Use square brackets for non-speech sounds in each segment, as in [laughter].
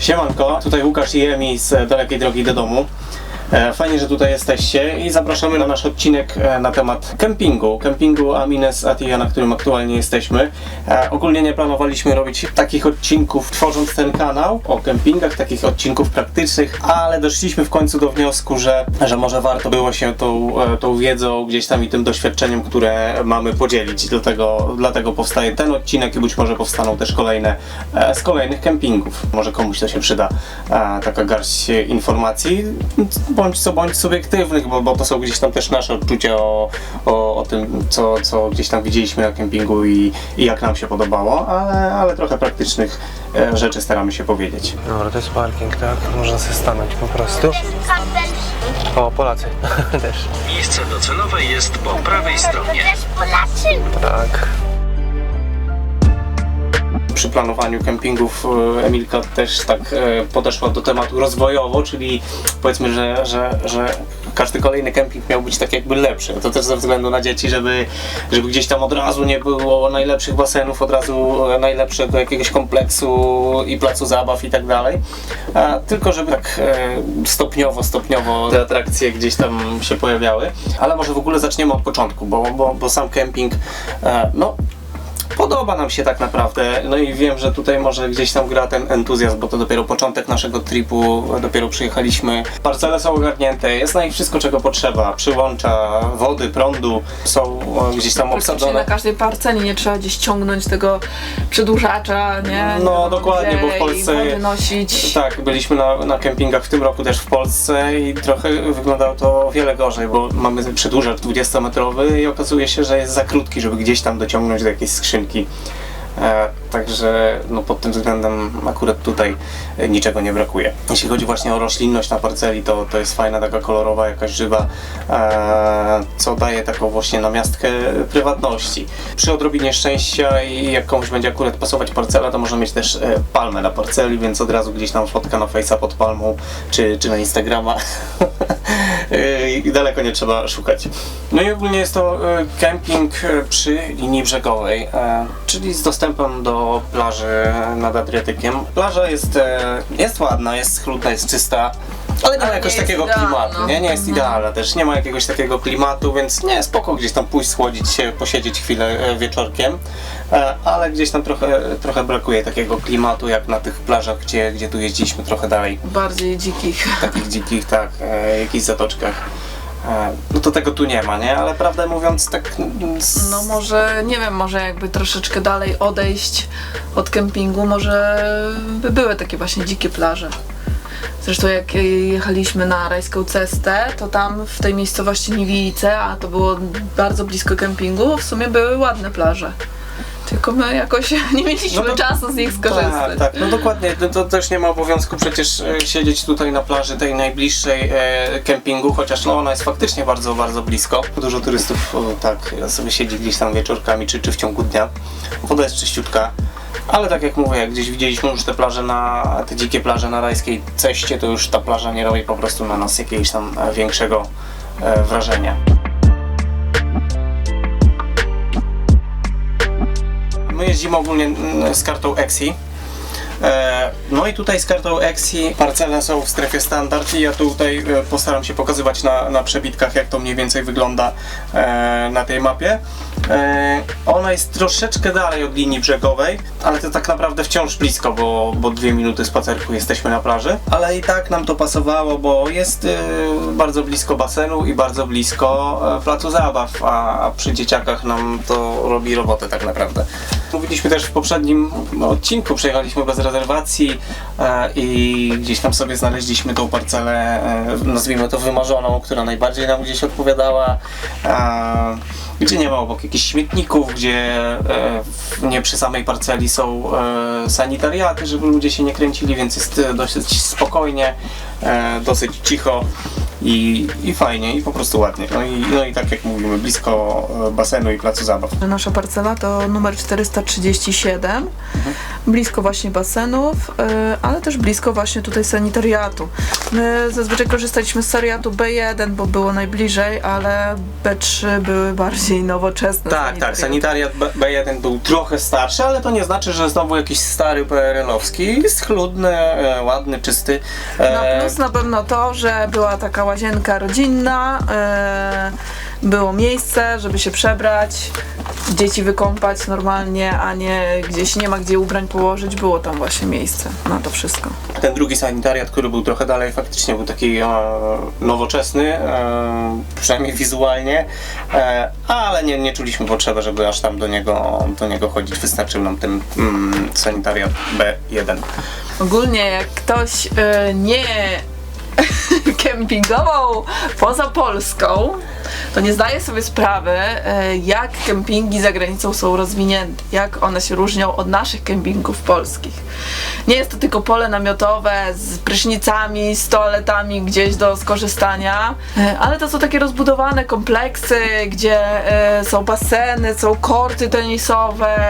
Siemanko, tutaj Łukasz i Emi z Dalekiej Drogi do Domu. E, Fajnie, że tutaj jesteście i zapraszamy na nasz odcinek e, na temat kempingu. Kempingu Amines Atia, na którym aktualnie jesteśmy. E, Ogólnie nie planowaliśmy robić takich odcinków tworząc ten kanał o kempingach, takich odcinków praktycznych, ale doszliśmy w końcu do wniosku, że, że może warto było się tą, tą wiedzą gdzieś tam i tym doświadczeniem, które mamy podzielić. Dlatego, dlatego powstaje ten odcinek i być może powstaną też kolejne z kolejnych kempingów. Może komuś to się przyda taka garść informacji, bądź co bądź subiektywnych, bo, bo to są gdzieś tam też nasze odczucia o, o, o tym, co, co gdzieś tam widzieliśmy na kempingu i, i jak nam się podobało, ale, ale trochę praktycznych e, rzeczy staramy się powiedzieć. Dobra, to jest parking, tak? Można sobie stanąć po prostu. O, Polacy [laughs] też. Miejsce docelowe jest po prawej stronie. Też Polacy. Tak. Przy planowaniu kempingów e, Emilka też tak e, podeszła do tematu rozwojowo, czyli powiedzmy, że, że, że każdy kolejny kemping miał być tak jakby lepszy. To też ze względu na dzieci, żeby, żeby gdzieś tam od razu nie było najlepszych basenów, od razu e, najlepszego jakiegoś kompleksu i placu zabaw i tak dalej. A Tylko żeby tak stopniowo, stopniowo te atrakcje gdzieś tam się pojawiały. Ale może w ogóle zaczniemy od początku, bo, bo, bo sam kemping, no Podoba nam się tak naprawdę, no i wiem, że tutaj może gdzieś tam gra ten entuzjazm, bo to dopiero początek naszego tripu, dopiero przyjechaliśmy. Parcele są ogarnięte, jest na nich wszystko czego potrzeba, przyłącza, wody, prądu, są e, gdzieś tam na obsadzone. każdej parceli nie trzeba gdzieś ciągnąć tego przedłużacza, nie? Nie No, wiadomo dokładnie, bo w Polsce- nosić. Tak, byliśmy na, na kempingach w tym roku też w Polsce i trochę wyglądało to o wiele gorzej, bo mamy przedłużacz 20-metrowy i okazuje się, że jest za krótki, żeby gdzieś tam dociągnąć do jakiejś skrzynki. E, także no, pod tym względem akurat tutaj e, niczego nie brakuje. Jeśli chodzi właśnie o roślinność na parceli, to, to jest fajna, taka kolorowa, jakaś żywa, e, co daje taką właśnie namiastkę prywatności. Przy odrobinie szczęścia i jak komuś będzie akurat pasować parcela, to może mieć też palmę na parceli, więc od razu gdzieś tam fotka na Face'a pod palmą, czy, czy na Instagrama. [laughs] E, I daleko nie trzeba szukać. No i ogólnie jest to kemping e, przy linii brzegowej, czyli z dostępem do plaży nad Adriatykiem. Plaża jest, e, jest ładna, jest schludna, jest czysta. Ale nie ma nie jest takiego idealna. klimatu, nie? Nie jest Mhm. idealna też, nie ma jakiegoś takiego klimatu, więc nie, spoko gdzieś tam pójść, schłodzić się, posiedzieć chwilę e, wieczorkiem, e, ale gdzieś tam trochę, trochę brakuje takiego klimatu, jak na tych plażach, gdzie, gdzie tu jeździliśmy trochę dalej Bardziej dzikich. takich dzikich, tak, jakichś zatoczkach. No to tego tu nie ma, nie? Ale prawdę mówiąc, tak. No może, nie wiem, może jakby troszeczkę dalej odejść od kempingu, może by były takie właśnie dzikie plaże. Zresztą jak jechaliśmy na rajską cestę, to tam w tej miejscowości Niwice, a to było bardzo blisko kempingu, w sumie były ładne plaże. Tylko my jakoś [laughs] nie mieliśmy No to- czasu z nich skorzystać. Tak, tak, no dokładnie, to, to też nie ma obowiązku przecież e, siedzieć tutaj na plaży tej najbliższej e, kempingu, chociaż no ona jest faktycznie bardzo, bardzo blisko. Dużo turystów o, tak sobie siedzi gdzieś tam wieczorkami czy, czy w ciągu dnia. Woda jest czyściutka. Ale tak jak mówię, jak gdzieś widzieliśmy już te plaże na, te dzikie plaże na rajskiej ceście, to już ta plaża nie robi po prostu na nas jakiegoś tam e, większego e, wrażenia. Jeździmy ogólnie mm, z kartą EXI. E, No i tutaj z kartą EXI parcele są w strefie standard i ja tutaj e, postaram się pokazywać na, na przebitkach jak to mniej więcej wygląda e, na tej mapie. E, Ona jest troszeczkę dalej od linii brzegowej, ale to tak naprawdę wciąż blisko, bo, bo dwie minuty spacerku jesteśmy na plaży. Ale i tak nam to pasowało, bo jest e, bardzo blisko basenu i bardzo blisko e, placu zabaw, a, przy dzieciakach nam to robi robotę tak naprawdę. Mówiliśmy też w poprzednim odcinku, przejechaliśmy bez rezerwacji e, i gdzieś tam sobie znaleźliśmy tą parcelę, nazwijmy to wymarzoną, która najbardziej nam gdzieś odpowiadała. Gdzie nie ma obok jakichś śmietników, gdzie e, nie przy samej parceli są e, sanitariaty, żeby ludzie się nie kręcili, więc jest e, dosyć spokojnie, e, dosyć cicho i, i fajnie, i po prostu ładnie. No i, no i tak jak mówimy, blisko e, basenu i placu zabaw. Nasza parcela to numer 437. blisko właśnie basenów, e, ale też blisko właśnie tutaj sanitariatu. My zazwyczaj korzystaliśmy z sanitariatu B1, bo było najbliżej, ale B3 były bardziej nowoczesne. Tak, tak, sanitariat B- B1 był trochę starszy, ale to nie znaczy, że znowu jakiś stary PRL-owski. Jest schludny, e, ładny, czysty. No plus na pewno to, że była taka łazienka rodzinna, e, było miejsce, żeby się przebrać, dzieci wykąpać normalnie, a nie gdzieś nie ma gdzie ubrań położyć, było tam właśnie miejsce na to wszystko. Ten drugi sanitariat, który był trochę dalej, faktycznie był taki e, nowoczesny, e, przynajmniej wizualnie, e, ale nie, nie czuliśmy potrzeby, żeby aż tam do niego, do niego chodzić. Wystarczył nam ten mm, sanitariat B1. Ogólnie jak ktoś nie [laughs] kempingował poza Polską, to nie zdaje sobie sprawy, e, jak kempingi za granicą są rozwinięte, jak one się różnią od naszych kempingów polskich. Nie jest to tylko pole namiotowe z prysznicami, z toaletami gdzieś do skorzystania, e, ale to są takie rozbudowane kompleksy, gdzie e, są baseny, są korty tenisowe,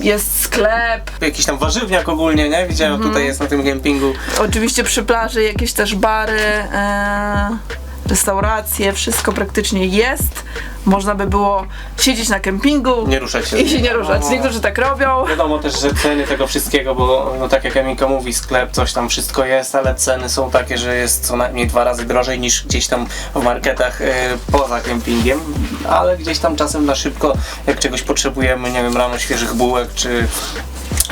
jest sklep, Jakiś tam warzywniak ogólnie, nie? Widziałem, tutaj jest na tym kempingu. Oczywiście przy plaży jakieś też bary, e, restauracje, wszystko praktycznie jest. Można by było siedzieć na kempingu Nie ruszać się. i się nie ruszać. Niektórzy tak robią. Wiadomo też, że ceny tego wszystkiego, bo no tak jak Emika mówi, sklep, coś tam wszystko jest, ale ceny są takie, że jest co najmniej dwa razy drożej niż gdzieś tam w marketach e, poza kempingiem, ale gdzieś tam czasem na szybko, jak czegoś potrzebujemy, nie wiem, rano świeżych bułek, czy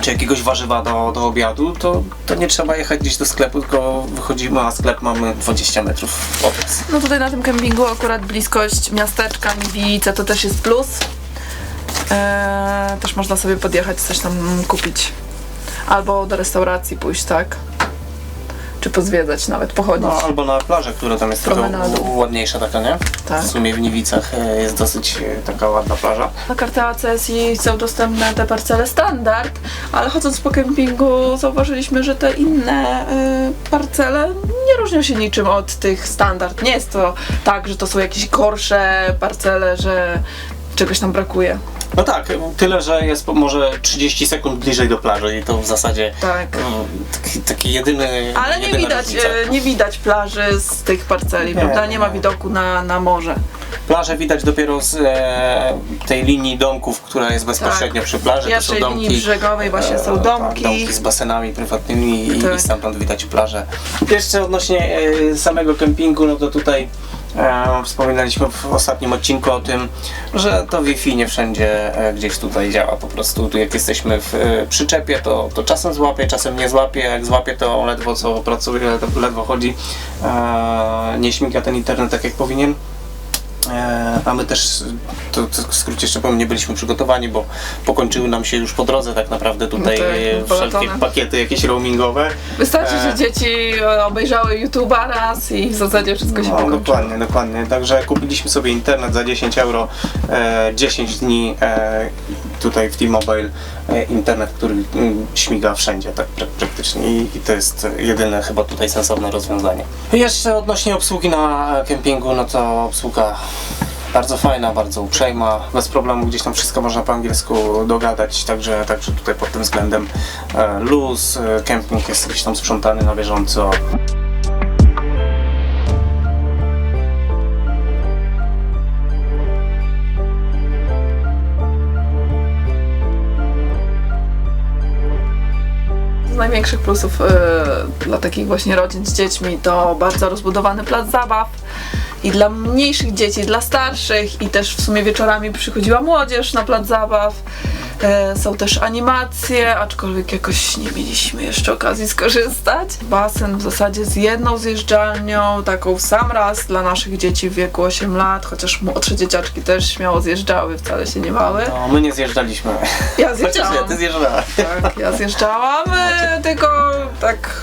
czy jakiegoś warzywa do, do obiadu, to, to nie trzeba jechać gdzieś do sklepu, tylko wychodzimy, a sklep mamy 20 metrów od. No tutaj na tym kempingu akurat bliskość miasteczka Gliwice to też jest plus. E, też można sobie podjechać, coś tam kupić. Albo do restauracji pójść, tak? Czy pozwiedzać nawet, pochodzić. No, albo na plażę, która tam jest trochę Promenadu. ładniejsza taka, nie? Tak. W sumie w Niwicach e, jest dosyć e, taka ładna plaża. Na kartę ACSI są dostępne te parcele standard, ale chodząc po kempingu zauważyliśmy, że te inne y, parcele nie różnią się niczym od tych standard. Nie jest to tak, że to są jakieś gorsze parcele, że czegoś tam brakuje. No tak, tyle, że jest może 30 sekund bliżej do plaży i to w zasadzie Tak. no, taki, taki jedyny. Ale nie widać, różnica. e, nie widać plaży z tych parceli, Nie, prawda? Nie ma widoku na, na morze. Plażę widać dopiero z e, tej linii domków, która jest bezpośrednio przy plaży. To są domki, linii brzegowej właśnie są tak, domki. domki z basenami prywatnymi i, Tak. i stamtąd widać plażę. Jeszcze odnośnie e, samego kempingu, no to tutaj e, wspominaliśmy w ostatnim odcinku o tym, że to Wi-Fi nie wszędzie e, gdzieś tutaj działa. Po prostu tu jak jesteśmy w e, przyczepie, to, to czasem złapie, czasem nie złapie. Jak złapie, to ledwo co pracuje, ledwo- chodzi. E, nie śmiga ten internet tak jak powinien. A my też, to, to w skrócie jeszcze powiem, nie byliśmy przygotowani, bo pokończyły nam się już po drodze tak naprawdę tutaj No tak, e, polecone. wszelkie pakiety jakieś roamingowe. Wystarczy, E. że dzieci e, obejrzały YouTube'a raz i w zasadzie wszystko się No, wykończyło. dokładnie, dokładnie. Także kupiliśmy sobie internet za 10 euro, e, 10 dni tutaj w T-Mobile internet, który mm, śmiga wszędzie tak prak- praktycznie I, i to jest jedyne chyba tutaj sensowne rozwiązanie. Jeszcze odnośnie obsługi na kempingu, no to obsługa bardzo fajna, bardzo uprzejma, bez problemu gdzieś tam wszystko można po angielsku dogadać, także, także tutaj pod tym względem e, luz, e, kemping jest gdzieś tam sprzątany na bieżąco. Największych plusów e, dla takich właśnie rodzin z dziećmi to bardzo rozbudowany plac zabaw i dla mniejszych dzieci, dla starszych i też w sumie wieczorami przychodziła młodzież na plac zabaw. E, są też animacje, aczkolwiek jakoś nie mieliśmy jeszcze okazji skorzystać. Basen w zasadzie z jedną zjeżdżalnią, taką w sam raz dla naszych dzieci w wieku 8 lat, chociaż młodsze dzieciaczki też śmiało zjeżdżały, wcale się nie bały. No, my nie zjeżdżaliśmy. Ja Chociaż [laughs] nie, zjeżdżałam. ty zjeżdżałaś. Tak, ja zjeżdżałam, e, tylko tak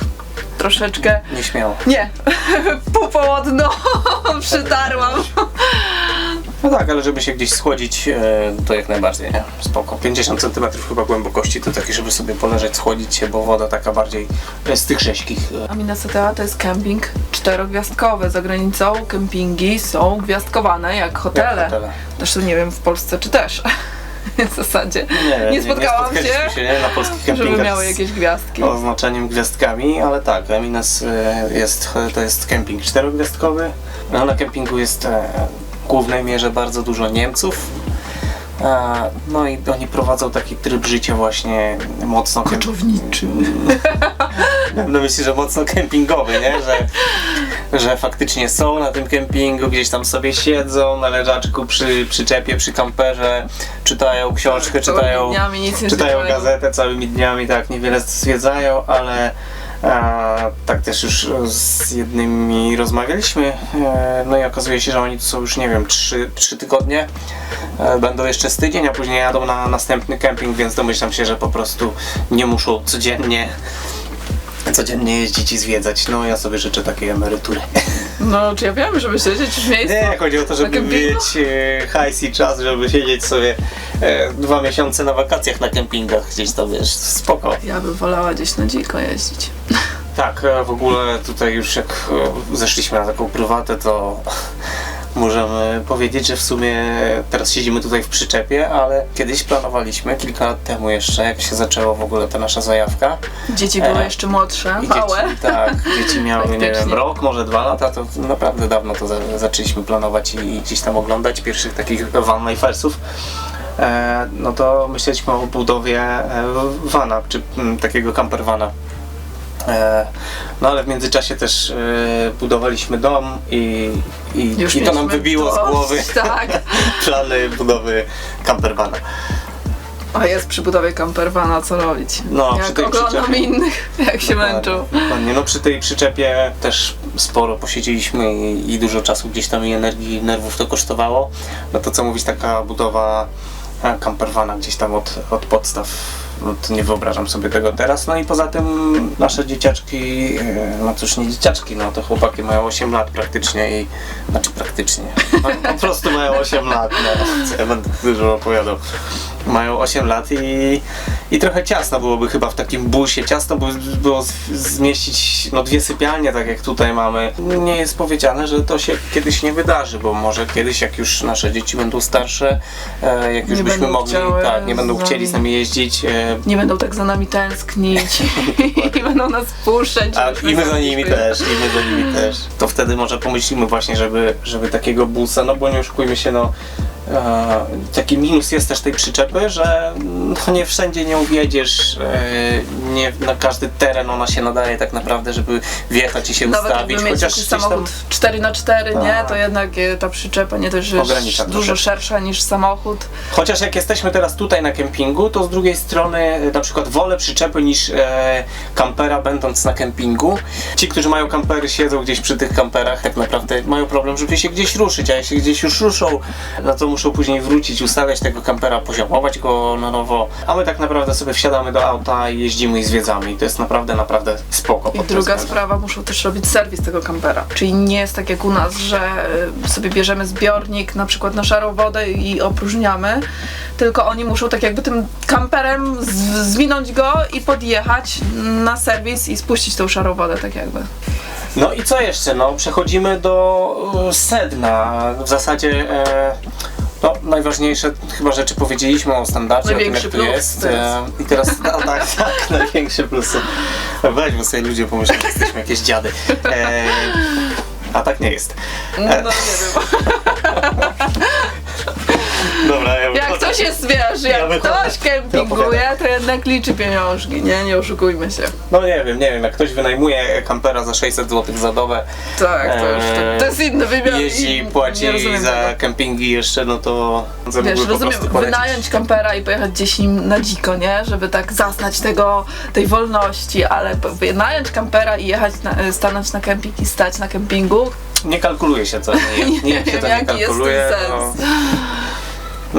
troszeczkę. Nieśmiało. Nie, [laughs] półpołodno [laughs] przytarłam. No tak, ale żeby się gdzieś schłodzić, e, to jak najbardziej, nie? Spoko. 50 cm chyba głębokości to takie, żeby sobie poleżeć, schłodzić się, bo woda taka bardziej e, z tych rzeźkich. e, A Minnesota to jest kemping czterogwiazdkowy. Za granicą kempingi są gwiazdkowane jak hotele. Jak hotele. Zresztą nie wiem w Polsce czy też. [laughs] w zasadzie. Nie, Nie spotkałam nie się, się nie, na polskich kempingach Żeby miały jakieś gwiazdki. oznaczeniem gwiazdkami, ale tak, Eminas e, jest, to jest kemping czterogwiazdkowy. No, na kempingu jest e, w głównej mierze bardzo dużo Niemców. No i oni prowadzą taki tryb życia właśnie mocno Koczowniczy. [laughs] Mam na myśli, że mocno kempingowy, nie? Że, że faktycznie są na tym kempingu, gdzieś tam sobie siedzą na leżaczku przy przyczepie, przy kamperze, czytają książkę, czytają, Całymi dniami czytają gazetę całymi dniami, tak, niewiele zwiedzają, ale a, tak też już z jednymi rozmawialiśmy, e, no i okazuje się, że oni tu są już, nie wiem, trzy, trzy tygodnie, e, będą jeszcze z tydzień, a później jadą na następny kemping, więc domyślam się, że po prostu nie muszą codziennie codziennie jeździć i zwiedzać. No ja sobie życzę takiej emerytury. [laughs] No, czy ja wiem, żeby siedzieć w miejscu? Nie, chodzi o to, żeby mieć e, hajs i czas, żeby siedzieć sobie e, dwa miesiące na wakacjach na kempingach gdzieś to wiesz, spoko. Ja bym wolała gdzieś na dziko jeździć. Tak, e, w ogóle tutaj już jak e, zeszliśmy na taką prywatę, to możemy powiedzieć, że w sumie teraz siedzimy tutaj w przyczepie, ale kiedyś planowaliśmy, kilka lat temu jeszcze, jak się zaczęła w ogóle ta nasza zajawka, Dzieci były E, jeszcze młodsze, I małe. Dzieci, tak, dzieci miały, nie wiem, rok, może dwa lata, to naprawdę dawno to za, zaczęliśmy planować i gdzieś tam oglądać pierwszych takich van lifersów. E, no to myśleliśmy o budowie e, vana, czy mm, takiego campervana. E, no ale w międzyczasie też e, budowaliśmy dom i, i, i to nam wybiło z dość, głowy [laughs] Tak. [laughs] plany budowy campervana. A jest przy budowie campervana co robić. No, przy jak tej oglądam przyczepie. innych, [laughs] jak się męczą. Dokładnie. No przy tej przyczepie też sporo posiedzieliśmy i, i dużo czasu gdzieś tam i energii i nerwów to kosztowało. No to co mówić, taka budowa campervana gdzieś tam od, od podstaw, no nie wyobrażam sobie tego teraz. No i poza tym nasze dzieciaczki, e, no cóż nie dzieciaczki, no to chłopaki mają 8 lat praktycznie i, znaczy praktycznie, [laughs] po prostu mają 8 lat, no ja będę dużo opowiadał. Mają 8 lat i, i trochę ciasno byłoby chyba w takim busie. Ciasno by było zmieścić no, dwie sypialnie, tak jak tutaj mamy. Nie jest powiedziane, że to się kiedyś nie wydarzy, bo może kiedyś, jak już nasze dzieci będą starsze, e, jak już Nie byśmy mogli, tak, nie będą z chcieli z nami. jeździć, e, Nie będą tak za nami tęsknić [laughs] i będą nas puszczać. A i my za nimi też, i my za nimi też. To wtedy może pomyślimy właśnie, żeby, żeby takiego busa, no bo nie oszukujmy się, no e, taki minus jest też tej przyczepy, że no, nie wszędzie nie uwiedziesz, e, nie na każdy teren ona się nadaje tak naprawdę, żeby wjechać i się Nawet ustawić, jakby mieć chociaż taki gdzieś tam... samochód 4 na 4 nie, Tak. to jednak e, ta przyczepa nie dość, że Ogranicza jest dużo troszeczkę. szersza niż samochód. Chociaż jak jesteśmy teraz tutaj na kempingu, to z drugiej strony e, na przykład wolę przyczepy niż e, kampera będąc na kempingu. Ci, którzy mają kampery siedzą gdzieś przy tych kamperach, tak naprawdę mają problem, żeby się gdzieś ruszyć, a jak się gdzieś już ruszą, no to muszą później wrócić, ustawiać tego kampera, poziomować go na nowo, a my tak naprawdę sobie wsiadamy do auta i jeździmy i zwiedzamy i to jest naprawdę, naprawdę spoko. I druga względem. sprawa, muszą też robić serwis tego kampera. Czyli nie jest tak jak u nas, że y, sobie bierzemy zbiornik na przykład na szarą wodę i opróżniamy, tylko oni muszą tak jakby tym kamperem zwinąć go i podjechać na serwis i spuścić tą szarą wodę tak jakby. No i co jeszcze? No, przechodzimy do e, sedna. W zasadzie e, no, najważniejsze chyba rzeczy powiedzieliśmy o standardzie, o tym jak to jest. E, I teraz no, [laughs] tak, tak, największe plusy. Weź, bo sobie ludzie pomyślą, że jesteśmy jakieś dziady. E, a tak nie jest. No nie wiem. [laughs] Coś jest, wiesz, jak Ja wychodzę. ktoś kempinguje, to jednak liczy pieniążki, nie? Nie oszukujmy się. No nie wiem, nie wiem, jak ktoś wynajmuje kampera za 600 zł za dobę, Tak, to już to, to jest inny wymiar. jeździ, i nie płaci rozumiem za tego. kempingi jeszcze, no to za Wiesz, po rozumiem, wynająć kampera i pojechać gdzieś nim na dziko, nie? Żeby tak zaznać tego, tej wolności, ale p- wynająć kampera i jechać, na, e, stanąć na kemping i stać na kempingu, Nie kalkuluje się to, nie, [laughs] nie, Nie się wiem, to nie jaki jest ten no. sens. No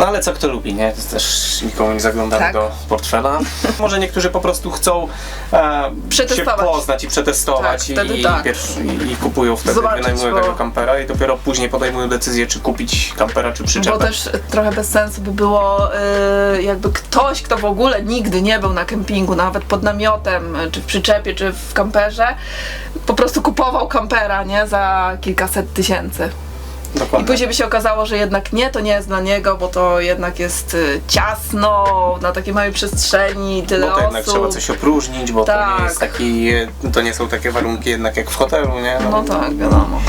ale co kto lubi, nie? To też nikomu nie zaglądamy Tak. do portfela. [laughs] Może niektórzy po prostu chcą e, się Przetestować. poznać i przetestować Tak, i, wtedy i, tak. pierwszy, i, i kupują wtedy, Zobaczyć, wynajmują bo- tego kampera i dopiero później podejmują decyzję, czy kupić kampera, czy przyczepę. bo też trochę bez sensu by było, e, jakby ktoś, kto w ogóle nigdy nie był na kempingu, nawet pod namiotem, czy w przyczepie, czy w kamperze, po prostu kupował kampera, nie? Za kilkaset tysięcy. Dokładnie. I później by się okazało, że jednak nie, to nie jest dla niego, bo to jednak jest y, ciasno, na takiej małej przestrzeni, tyle Bo to jednak osób. trzeba coś opróżnić, bo to Tak. nie jest taki, to nie są takie warunki jednak jak w hotelu, nie? No tak, wiadomo.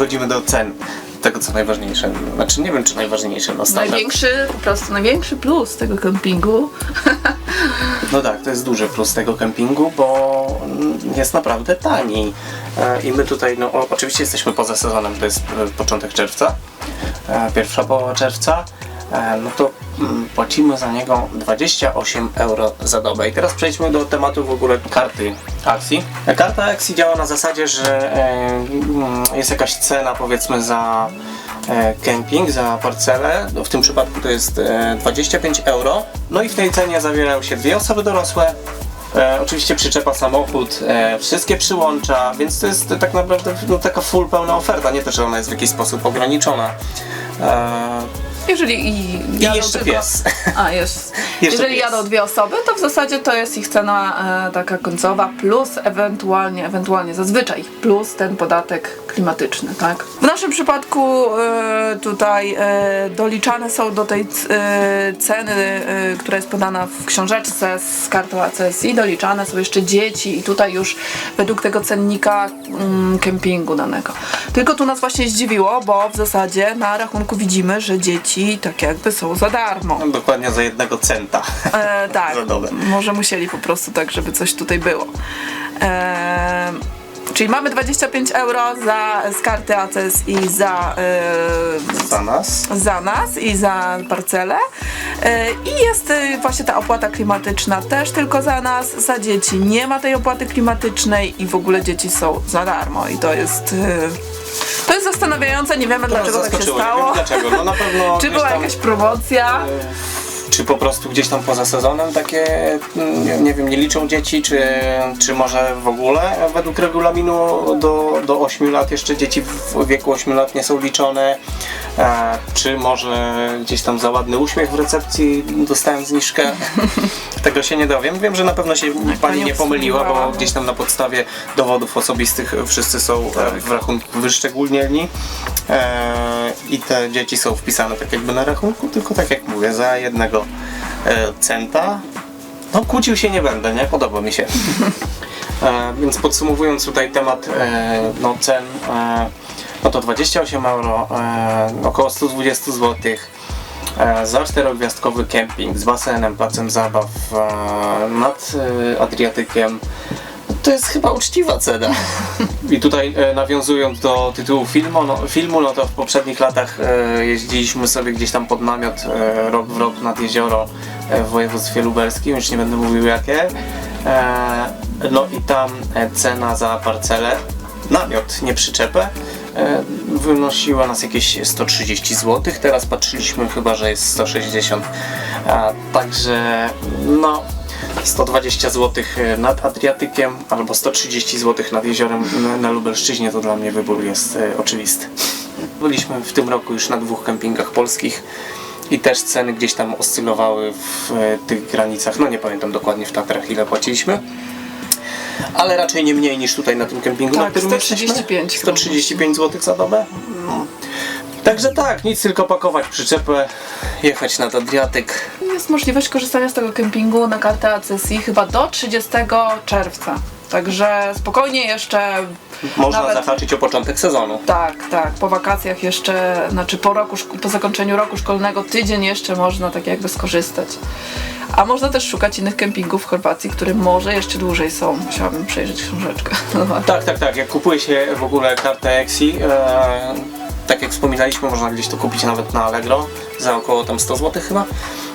Przechodzimy do cen. Tego co najważniejsze. Znaczy nie wiem czy najważniejsze, no standard. Największy, po prostu największy plus tego kempingu No tak, to jest duży plus tego kempingu, bo jest naprawdę tani. E, I my tutaj, no oczywiście jesteśmy poza sezonem, to jest e, początek czerwca, e, pierwsza połowa czerwca, no to mm, płacimy za niego 28 euro za dobę. I teraz przejdźmy do tematu w ogóle karty akcji. E, Karta akcji działa na zasadzie, że e, mm, jest jakaś cena powiedzmy za e, camping, za parcelę. No, w tym przypadku to jest e, 25 euro. No i w tej cenie zawierają się dwie osoby dorosłe. E, oczywiście przyczepa samochód, e, wszystkie przyłącza, więc to jest tak naprawdę no, taka full pełna oferta, nie to, że ona jest w jakiś sposób ograniczona. E, Jeżeli i jadą jeszcze tylko... pies. A, jest. [laughs] Jeszcze Jeżeli pies. jadą dwie osoby, to w zasadzie to jest ich cena e, taka końcowa plus ewentualnie, ewentualnie zazwyczaj plus ten podatek klimatyczny, tak? W naszym przypadku e, tutaj e, doliczane są do tej e, ceny, e, która jest podana w książeczce z kartą ACSI, doliczane są jeszcze dzieci i tutaj już według tego cennika mm, kempingu danego. Tylko tu nas właśnie zdziwiło, bo w zasadzie na rachunku widzimy, że dzieci tak jakby są za darmo. no, dokładnie za jednego centa. E, tak, [laughs] Za dobę. może musieli po prostu tak, żeby coś tutaj było. E, czyli mamy 25 euro za, z karty ACS i za, e, Za nas. za nas i za parcelę. E, I jest e, właśnie ta opłata klimatyczna też tylko za nas, za dzieci. Nie ma tej opłaty klimatycznej i w ogóle dzieci są za darmo i to jest... To jest zastanawiające, nie wiemy dlaczego tak się zaskoczyło, nie stało. wiem dlaczego. No na pewno [laughs] Czy była tam, jakaś promocja? Czy po prostu gdzieś tam poza sezonem takie, mm, nie, wiem, nie liczą dzieci, czy, czy może w ogóle według regulaminu do, do 8 lat jeszcze dzieci w wieku 8 lat nie są liczone, e, czy może gdzieś tam za ładny uśmiech w recepcji dostałem zniżkę. [laughs] Tego się nie dowiem. Wiem, że na pewno się pani pani nie pomyliła, bo gdzieś tam na podstawie dowodów osobistych wszyscy są e, Tak. w rachunku wyszczególnieni e, i te dzieci są wpisane tak jakby na rachunku, tylko tak jak mówię, za jednego e, centa. No kłócił się nie będę, nie? Podoba mi się. [laughs] E, więc podsumowując tutaj temat e, no, cen, no to 28 euro, około 120 zł za czterogwiazdkowy kemping z basenem, placem zabaw nad Adriatykiem. To jest chyba uczciwa cena. [laughs] I tutaj e, nawiązując do tytułu filmu no, filmu, no to w poprzednich latach e, jeździliśmy sobie gdzieś tam pod namiot e, rok w rok nad jezioro w województwie lubelskim, już nie będę mówił jakie. No i tam cena za parcelę, namiot, nie przyczepę, wynosiła nas jakieś 130 zł. Teraz patrzyliśmy chyba, że jest 160. A, także no 120 zł nad Adriatykiem albo 130 zł nad jeziorem na, na Lubelszczyźnie to dla mnie wybór jest e, oczywisty. Byliśmy w tym roku już na dwóch kempingach polskich i też ceny gdzieś tam oscylowały w e, tych granicach, no nie pamiętam dokładnie w Tatrach ile płaciliśmy. Ale raczej nie mniej niż tutaj na tym kempingu, na Tak, którym 135 jesteśmy. 135 zł za dobę. No. Także tak, nic tylko pakować przyczepę, jechać nad Adriatyk, Jest możliwość korzystania z tego kempingu na kartę ACSI chyba do 30 czerwca. Także spokojnie jeszcze. Można Nawet- zahaczyć o początek sezonu. Tak, tak. Po wakacjach jeszcze, znaczy po roku, po zakończeniu roku szkolnego, tydzień jeszcze można tak jakby skorzystać. A można też szukać innych kempingów w Chorwacji, które może jeszcze dłużej są. Musiałabym przejrzeć książeczkę. [laughs] Tak, tak, tak. Jak kupuje się w ogóle kartę EXI, e, tak jak wspominaliśmy, można gdzieś to kupić nawet na Allegro za około tam 100 zł chyba.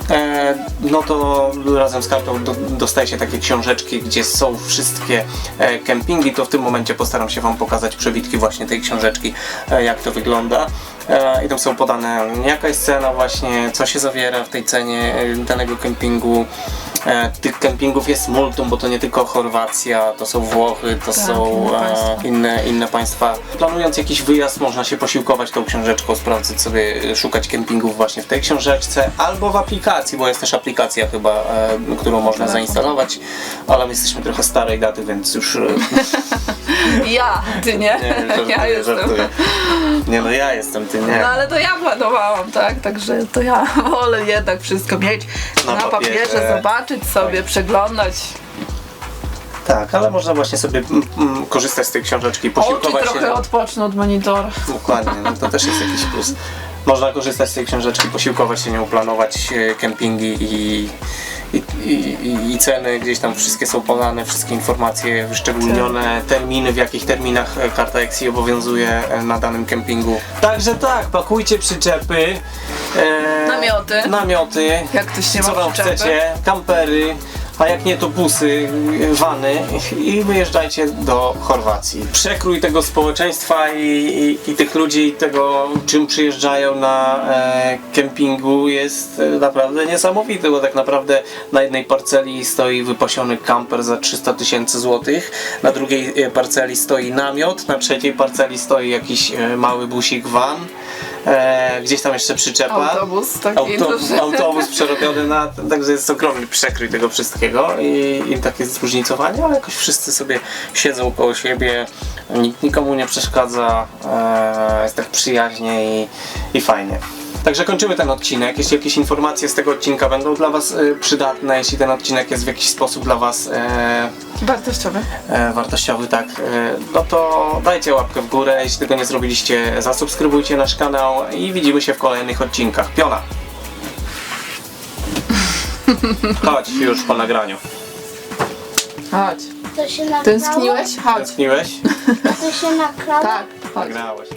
E, no to razem z kartą do, dostaje się takie książeczki, gdzie są wszystkie e, kempingi. To w tym momencie postaram się Wam pokazać przebitki właśnie tej książeczki, e, jak to wygląda. I tam są podane jaka jest cena właśnie, co się zawiera w tej cenie danego kempingu, tych kempingów jest multum, bo to nie tylko Chorwacja, to są Włochy, to są inne e, państwa. inne, inne państwa. Planując jakiś wyjazd, można się posiłkować tą książeczką, sprawdzić sobie, e, szukać kempingów właśnie w tej książeczce albo w aplikacji, bo jest też aplikacja chyba, e, którą można zainstalować, ale my jesteśmy trochę starej daty, więc już e, [laughs] [laughs] Ja, ty nie? nie, żartuję, ja jestem. żartuję. Nie no, ja jestem, ty nie. No ale to ja planowałam, tak? Także to ja [laughs] wolę jednak wszystko mieć Na na, papierze, papierze. zobaczyć sobie, przeglądać. Tak, ale można właśnie sobie mm, mm, korzystać z tej książeczki, Oczy posiłkować się. trochę odpocznę od monitora. Dokładnie, no to też jest jakiś plus. Można korzystać z tej książeczki, posiłkować się nią, planować e, kempingi i, i, i, i ceny gdzieś tam wszystkie są podane, wszystkie informacje wyszczególnione, terminy, w jakich terminach e, karta EXI obowiązuje e, na danym kempingu. Także tak, pakujcie przyczepy, e, Namioty. namioty, Jak ktoś nie ma co wam przyczepy. chcecie, kampery, a jak nie to busy, wany i wyjeżdżajcie do Chorwacji. Przekrój tego społeczeństwa i, i, i tych ludzi, tego czym przyjeżdżają na e, kempingu jest e, naprawdę niesamowity, bo tak naprawdę na jednej parceli stoi wypasiony kamper za 300 tysięcy złotych, na drugiej e, parceli stoi namiot, na trzeciej parceli stoi jakiś e, mały busik van, e, gdzieś tam jeszcze przyczepa. Autobus taki Auto, duży. autobus przerobiony na, także jest ogromny przekrój tego wszystkiego i, i takie zróżnicowanie, ale jakoś wszyscy sobie siedzą koło siebie, nikt nikomu nie przeszkadza, e, jest tak przyjaźnie i, i fajnie. Także kończymy ten odcinek. Jeśli jakieś informacje z tego odcinka będą dla Was e, przydatne, jeśli ten odcinek jest w jakiś sposób dla Was e, Wartościowy. e, wartościowy, tak, e, no to dajcie łapkę w górę. Jeśli tego nie zrobiliście, zasubskrybujcie nasz kanał i widzimy się w kolejnych odcinkach. Piona! [laughs] Chodź już po nagraniu. Chodź. To się nagrało? Tęskniłeś? Chodź. Tęskniłeś? To się nagrało? Tak, chodź. Nagrałeś.